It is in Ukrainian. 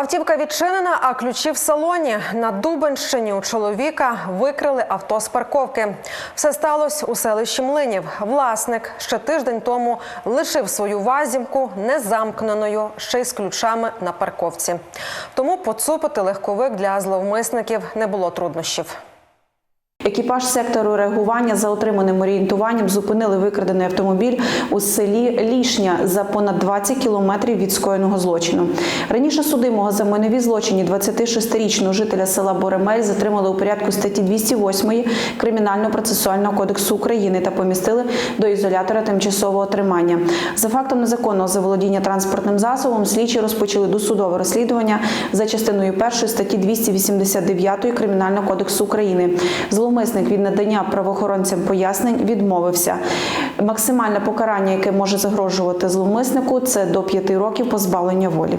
Автівка відчинена, а ключі в салоні. На Дубенщині у чоловіка викрили авто з парковки. Все сталося у селищі Млинів. Власник ще тиждень тому лишив свою вазівку незамкненою, ще й з ключами на парковці. Тому поцупити легковик для зловмисників не було труднощів. Екіпаж сектору реагування за отриманим орієнтуванням зупинили викрадений автомобіль у селі Лішня за понад 20 кілометрів від скоєного злочину. Раніше судимого за майнові злочині 26-річного жителя села Боремель затримали у порядку статті 208 Кримінально-процесуального кодексу України та помістили до ізолятора тимчасового тримання. За фактом незаконного заволодіння транспортним засобом слідчі розпочали досудове розслідування за частиною першої статті 289 Кримінального кодексу України. Зловмисник від надання правоохоронцям пояснень відмовився. Максимальне покарання, яке може загрожувати зловмиснику, це до 5 років позбавлення волі.